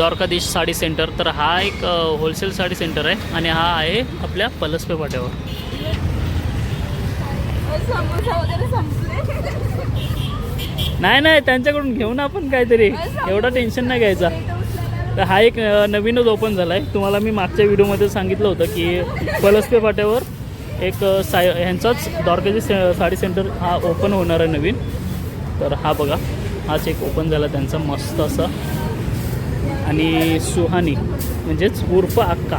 Dwarkadhish sari centre. तर हा एक होलसेल साडी सेंटर आहे आणि हा आहे आपल्या पलसपे पाट्यावर. नाही नाही त्यांच्याकडून घेऊ ना आपण काहीतरी. एवढा टेन्शन नाही घ्यायचा. तर हा एक नवीनच ओपन झाला आहे तुम्हाला मी मागच्या व्हिडिओमध्ये सांगितलं होतं की पलसपे पाट्यावर एक साय ह्यांचाच द्वारकाधी से साडी सेंटर हा ओपन होणार आहे नवीन. तर हा बघा हाच एक ओपन झाला त्यांचा मस्त असा. आणि सुहानी म्हणजेच उर्फ अक्का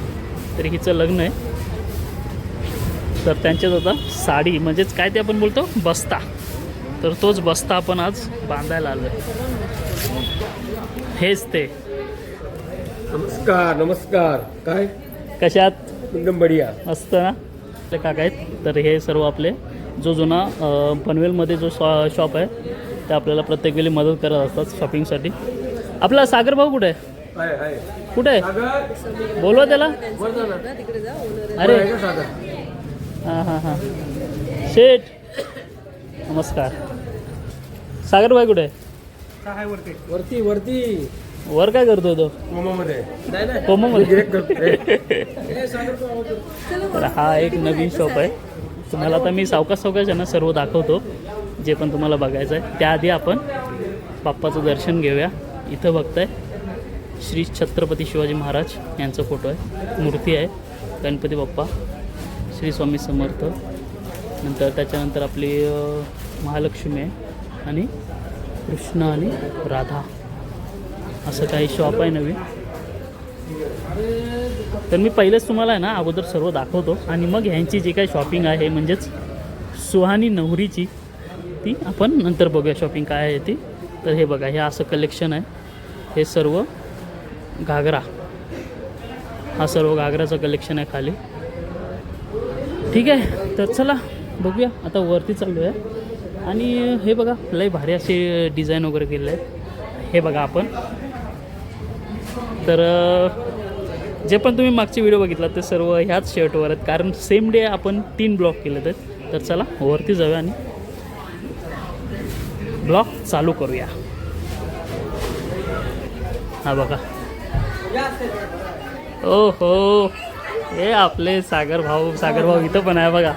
तर हिचं लग्न आहे. तर त्यांच्यात आता साडी म्हणजेच काय ते आपण बोलतो? बस्ता. तर तोच बस्ता आपण आज बांधायला आलो आहे हेच ते. नमस्कार नमस्कार. काय? कशात एकदम बढिया. असतं ना? आपले काका आहेत. तर हे सर्व आपले. जो जुना पनवेलमध्ये जो शॉ शॉप आहे ते आपल्याला प्रत्येक वेळी मदत करत असतात शॉपिंगसाठी आपला सागर भाऊ कुठे आहे? कुठे आहे सागर बोलवा त्याला. वर जा ना. अरे. हां हां हां. शेठ. नमस्कार. सागर भाई कुठे? आहे वरती? वरती वर काय करतोय तो. तर हा एक नवीन शॉप आहे. तुम्हाला आता मी सावकाश सावकाश यांना सर्व दाखवतो. जे पण तुम्हाला बघायचं आहे. त्याआधी आपण बाप्पाचं दर्शन घेऊया. इथं बघताय. श्री छत्रपती शिवाजी महाराज यांचा फोटो आहे. मूर्ती आहे. गणपती बाप्पा श्री स्वामी समर्थ. नंतर त्याच्यानंतर आपली महालक्ष्मी आहे आणि कृष्ण आणि राधा. असं काही शॉप आहे नवीन. तर मी पहिलेच तुम्हाला आहे ना अगोदर सर्व दाखवतो. आणि मग ह्यांची जी काही शॉपिंग आहे म्हणजेच सुहानी नवरीची ती आपण नंतर बघूया शॉपिंग काय आहे ती. तर हे बघा हे असं कलेक्शन आहे. हे सर्व घागरा. हा सर्व घागराचं कलेक्शन आहे खाली. ठीक आहे तर चला बघूया. आता वरती चाललो आहे आणि हे बघा लय भारी असे डिझाईन वगैरे केले आहेत हे बघा आपण. तर जे पण तुम्ही मागचे व्हिडिओ बघितला ते सर्व ह्याच शर्टवर आहेत. कारण सेम डे आपण तीन ब्लॉक केले तर तर चला वरती जाऊया आणि ब्लॉक चालू करूया. हा बघा. ओ हो हे आपले सागर भाऊ सागर भाऊ इथं पण आहे बघा.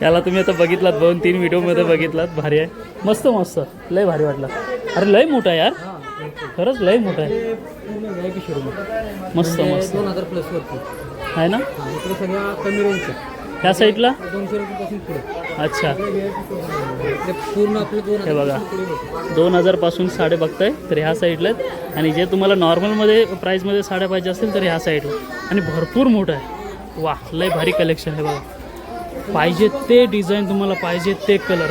त्याला तुम्ही आता बघितलात दोन तीन व्हिडिओमध्ये बघितलात. भारी आहे. मस्त मस्त. लय भारी वाटलं. अरे लय मोठा आहे यार. खरंच लय मोठा आहे. मस्त मस्त. दोन हजार प्लस वरती. आहे ना? सगळ्या कमी रेंजच्या त्या साईडला? दोनशे रुपयापासून पुढे. अच्छा. पूर्ण आपले दोन हे बघा. दोन हजारपासून साडे बघताय तर ह्या साईडला आहेत. आणि जे तुम्हाला नॉर्मलमध्ये प्राईजमध्ये साड्या पाहिजे असतील तर ह्या साईडला. आणि भरपूर मोठं आहे. वा लय भारी कलेक्शन आहे बघा. पाहिजे ते डिझाईन तुम्हाला पाहिजे ते कलर.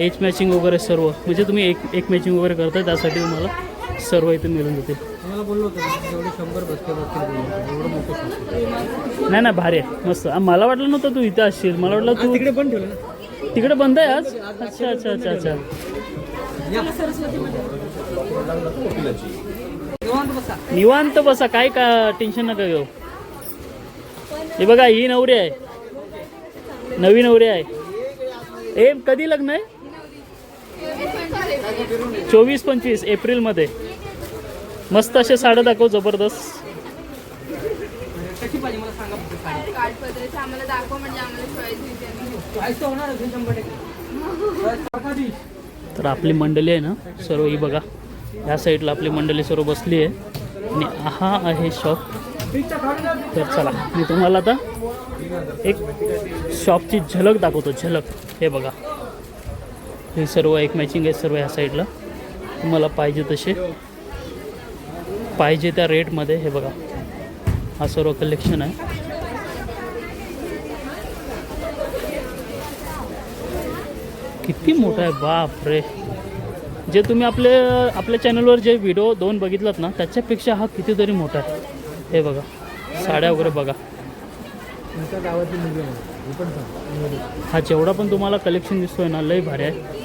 एच मॅचिंग वगैरे सर्व. म्हणजे तुम्ही एक एक मॅचिंग वगैरे करताय त्यासाठी तुम्हाला सर्व इथे मिळून तुम्हाला बोललो होतो ना, जेवढे शंभर बसते बसतील एवढं मोठं shop आहे. नाही नाही भारी आहे. मस्त. मला वाटलं नव्हतं तू इथे असशील. मला वाटलं तू तिकडे पण ठेवलं ना. तिकडे बंद आहे आज? अच्छा अच्छा अच्छा अच्छा. निवांत बसा. काय का टेन्शन नका घेऊ. हे बघा ही नवरी आहे. नवी नवरी आहे. ए कधी लग्न आहे? चोवीस पंचवीस एप्रिलमध्ये. मस्त असे साड्या दाखव जबरदस्त. कशी पाहिजे मला सांगा फक्त साडी. काठपदराचे आम्हाला दाखव म्हणजे. तर आपली मंडळी आहे ना सर्व ही बघा. ह्या साईडला आपली मंडळी सर्व बसली आहे. आणि हा आहे शॉप तर चला मी तुम्हाला आता एक शॉपची झलक दाखवतो झलक. हे बघा. हे सर्व एक मॅचिंग आहे सर्व ह्या साईडला तुम्हाला पाहिजे तसे. पाहिजे त्या रेटमध्ये हे बघा. हा सर्व कलेक्शन आहे. किती मोठा आहे बाप रे जे तुम्ही आपले आपल्या चॅनलवर जे व्हिडिओ दोन बघितलात ना त्याच्यापेक्षा हा कितीतरी मोठा आहे. हे बघा साड्या वगैरे बघा. हे. हा जेवढा पण तुम्हाला कलेक्शन दिसतोय ना लय भारी आहे.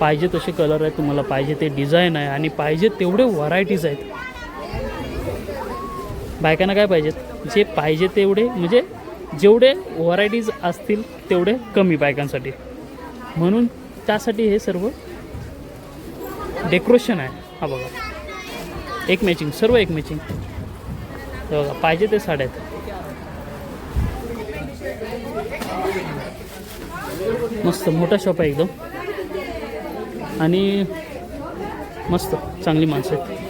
पाहिजे तसे कलर आहेत तुम्हाला पाहिजे ते डिझाईन आहे आणि पाहिजे तेवढे व्हरायटीज आहेत. बायकांना काय पाहिजेत जे पाहिजे तेवढे म्हणजे जेवढे व्हरायटीज असतील तेवढे कमी बायकांसाठी. म्हणून त्यासाठी हे सर्व डेकोरेशन आहे. हा बघा. एक मॅचिंग सर्व एक मॅचिंग हे बघा पाहिजे ते साड्या आहेत. मस्त मोठा शॉप आहे एकदम. आणि मस्त चांगली माणसं आहेत.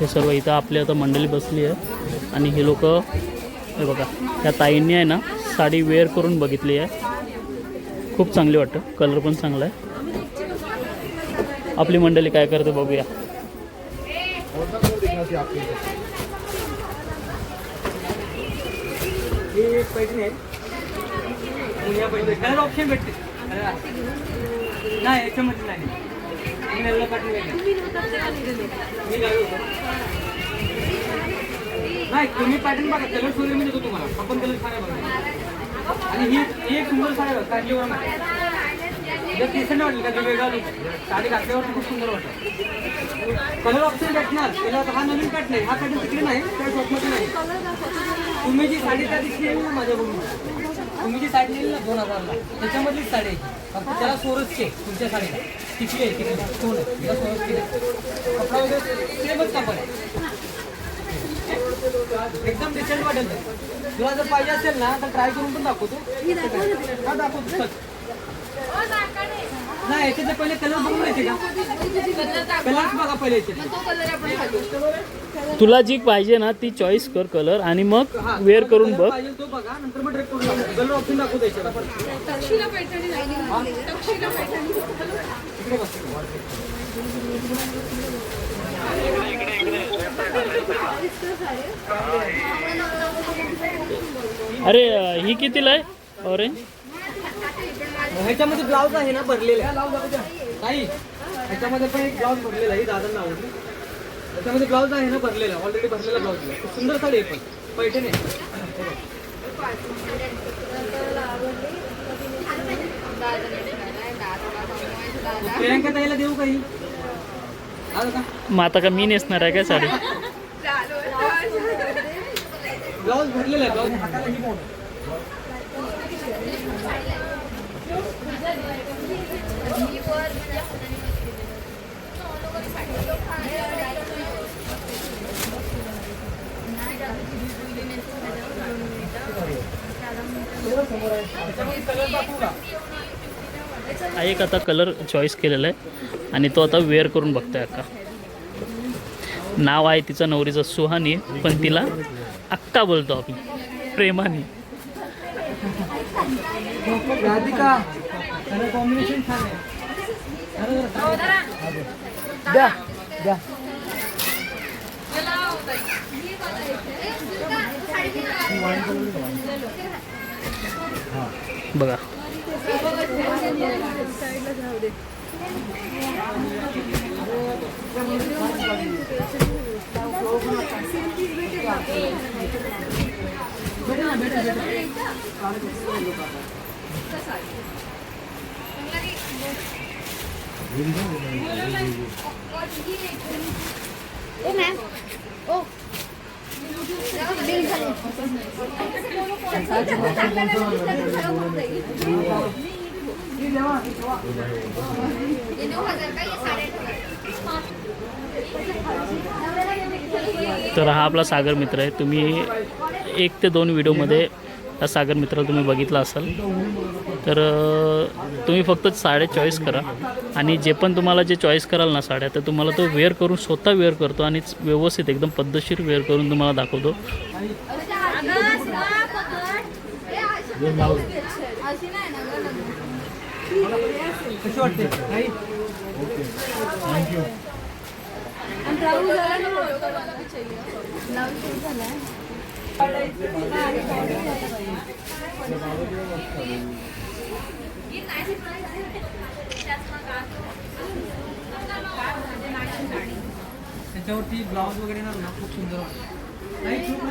हे सर्व इथं आपली आता मंडळी बसली आहे. आणि हे लोक हे बघा त्या ताईंनी आहे ना साडी वेअर करून बघितली आहे. खूप चांगली वाटतं. कलर पण चांगला आहे. आपली मंडळी काय करते बघूया. हे एक पैठणी आहे. या पैठणी कलर ऑप्शन भेटते नाही याच्यामध्ये नाही. पाठवून मी होतो. नाही तुम्ही पॅटर्न बघा. कलर सोडून मी देतो तुम्हाला. आपण कलर साड्या बघा आणि ही ही एक सुंदर साड्या बघा काढलीवर जर वाटली का वेगळा साडी घातल्यावर खूप सुंदर वाटतं कलर ऑप्शन भेटणार. त्याला आता हा नवीन पॅटर्न आहे. हा पॅटर्न तिकडे नाही त्या शॉपमध्ये नाही. तुम्ही जी साडी त्या दिवशी येईल ना माझ्याकडून तुम्ही जी साडी नेली ना दोन हजारला त्याच्यामधलीच साडी आहे. फक्त त्याला सोरसचे तुमच्या साडीला. किती आहे किती सोन आहे. तिला सोरस किती आहे. कपडा वगैरे सेमच कापड आहे. एकदम डिसेंट वाटेल. तुला जर पाहिजे असेल ना तर ट्राय करून पण दाखवतो. हा दाखवतो. नाही याच्यातले पहिले कलर बघून येते का? कलर बघा पहिले याचे. तो कलर आपण घालू तुला जी पाहिजे ना ती चॉईस कर कलर आणि मग वेअर करून बघ. पाहिजे तो बघा नंतर मग ड्रेप करून कलर ऑप्शन दाखवतो याच्यात तक्षिला पैठणी नाही तक्षिला पैठणी. इकडे बस. अरे ही कितीला आहे? ऑरेंज ह्याच्यामध्ये ब्लाऊज आहे ना भरलेला? नाही. ह्याच्यामध्ये पण एक ब्लाऊज भरलेला आहे दादांना आवडली ह्याच्यामध्ये ब्लाऊज आहे ना भरलेला ऑलरेडी भरलेला ब्लाऊज आहे. सुंदर साडी आहे पण पैठण आहे. प्रियांका ताईला देऊ काही? आलं का? मग आता का मी नेसणार आहे काय साडी? ब्लाऊज भरलेला आहे ब्लाऊज हाताला ही एक आता कलर चॉईस केलेला आहे आणि तो आता वेअर करून बघतोय अक्का. नाव आहे तिचं नवरीचं सुहानी पण तिला अक्का बोलतो आपण. प्रेमाने. राधिका कॉम्बिनेशन छान आहे. द्या द्या. बघा. ओ मॅम ओ तर हा आपला सागर मित्र आहे. तुम्ही एक ते दोन व्हिडिओमध्ये हा सागर मित्र तुम्ही बघितला असाल. तर तुम्ही फक्त साड्या चॉईस करा. आणि जे पण तुम्हाला जे चॉईस कराल ना साड्या तर तुम्हाला तो वेअर करून स्वतः वेअर करतो आणि व्यवस्थित एकदम पद्धतशीर वेअर करून तुम्हाला दाखवतो. अशी त्याच्यावरती ब्लाऊज वगैरे येणार ना खूप सुंदर वाटतं. नाही खूप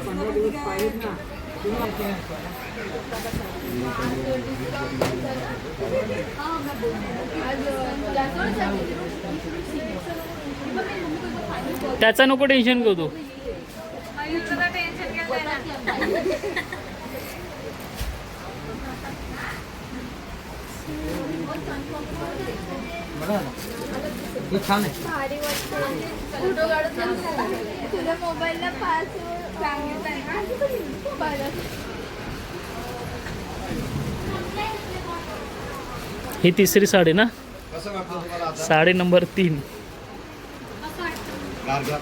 पंधरा दिवस पाहिजेत ना. त्याचा नको टेन्शन घेऊ तू. हे छान आहे. भारी वाटतं. फोटो काढून तुझ्या मोबाईलला सांगितलं ना बरं ही तिसरी साडी ना? साडी नंबर तीन गारगा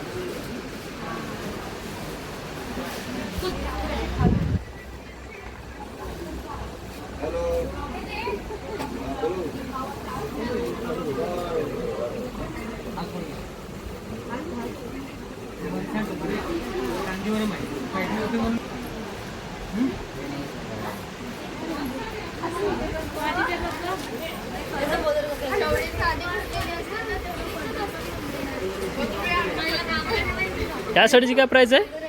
हॅलो कांजीवरम आहे काहीतरी म्हणून तेवढी साधी कुठली असते ना तेवढी या साडीची काय प्राइस आहे?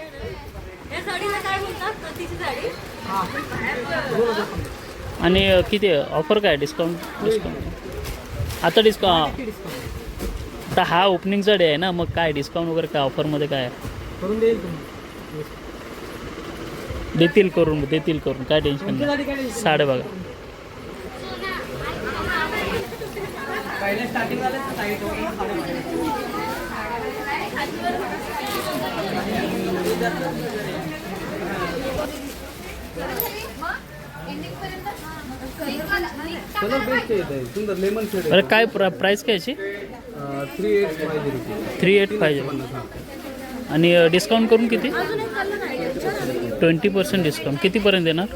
आणि किती ऑफर काय? डिस्काउंट डिस्काउंट आता डिस्काउंट आता हा ओपनिंगचा डे आहे ना मग काय? डिस्काउंट वगैरे काय? ऑफरमध्ये काय? देतील करून देतील करून. काय टेन्शन नाही? साडे बघा. पहिले स्टार्टिंग झालं ना साईड कलर बेस्ट येत सुंदर लेमन शेड बरं काय प्रा प्राईस काय याची? थ्री एट पाहिजे थ्री एट पाहिजे आणि डिस्काउंट करून किती? ट्वेंटी पर्सेंट डिस्काउंट कितीपर्यंत येणार?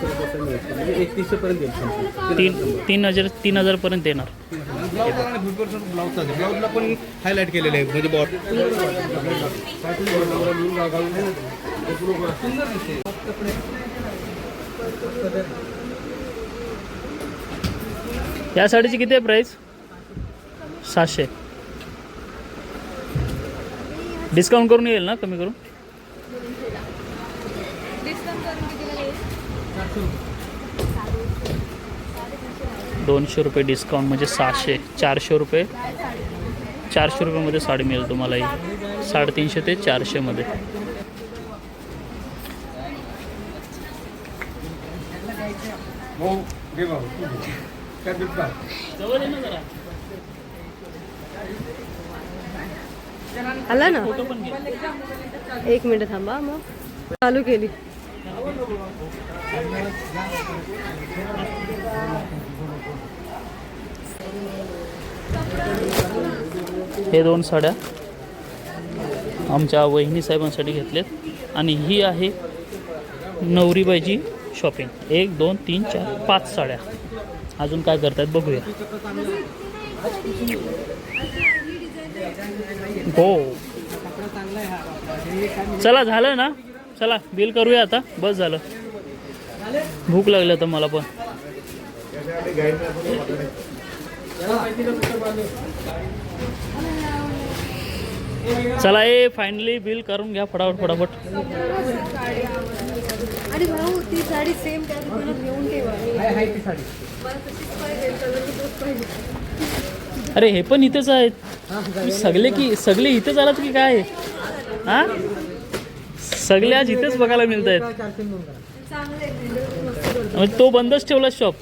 म्हणजे एकतीसशे पर्यंत येईल तीन तीन हजार तीन हजारपर्यंत येणार. ब्लाऊज आणि फिफ्टी पर्सेंट ब्लाऊजचा आहे ब्लाऊजला पण हायलाईट केलेलं आहे म्हणजे बॉट सुंदर दिसते या साडीची किती आहे प्राईस सातशे डिस्काउंट करून येईल ना कमी करून? दोनशे रुपये डिस्काउंट म्हणजे सहाशे चारशे रुपये. चारशे रुपयामध्ये साडी मिळेल तुम्हाला ही. साडेतीनशे ते चारशेमध्ये आला ना? एक मिनिट थांबा मग. चालू केली. हे दोन साड्या आमच्या वहिनी साहेबांसाठी घेतल्यात आणि ही आहे नवरीबाईची शॉपिंग एक दोन तीन चार पाच साड्या. अजून काय करतायत बघूया. हो. चला झालं ना? चला बिल करूया आता. बस झालं. भूक लागली आता मला पण. चला ए फायनली बिल करून घ्या फटाफट फटाफट. आणि भाऊ ती साडी सेम त्या दुकानात घेऊन ठेवा. अरे हे पण इथेच आहेत. सगळे की सगळे इथेच आलात की काय? हा? सगळे आज इथेच बघायला मिळत आहेत. म्हणजे तो बंदच ठेवला शॉप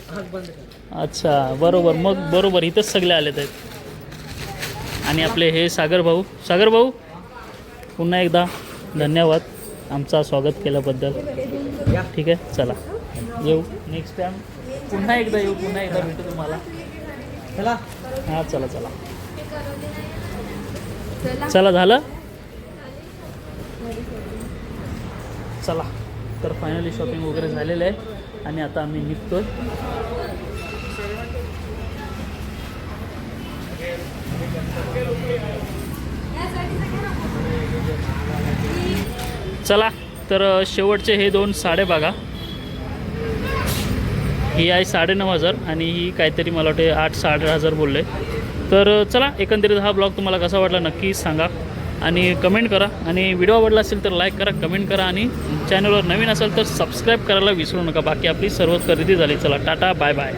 अच्छा बरोबर. मग बरोबर इथंच सगळे आलेत आहेत. आणि आपले हे सागर भाऊ. सागर भाऊ पुन्हा एकदा धन्यवाद आमचा स्वागत केल्याबद्दल. ठीक आहे चला. येऊ. नेक्स्ट टाइम पुन्हा एकदा येऊ पुन्हा एकदा भेटू तुम्हाला. चला. हां चला चला. चला झालं? चला तर फायनली शॉपिंग वगैरे झालेलं आहे आणि आता आम्ही निघतो चला तर शेवटचे हे दोन साडे बघा. ही आहे साडेनऊ हजार आणि ही काहीतरी मला वाटते आठ साडे हजार बोलले. तर चला एकंदरीत हा ब्लॉग तुम्हाला कसा वाटला नक्की सांगा. आणि कमेंट करा. आणि व्हिडिओ आवडला असेल तर लाईक करा कमेंट करा आणि चॅनलवर नवीन असेल तर सबस्क्राईब करायला विसरू नका. बाकी आपली सर्व खरेदी झाली. चला टाटा बाय बाय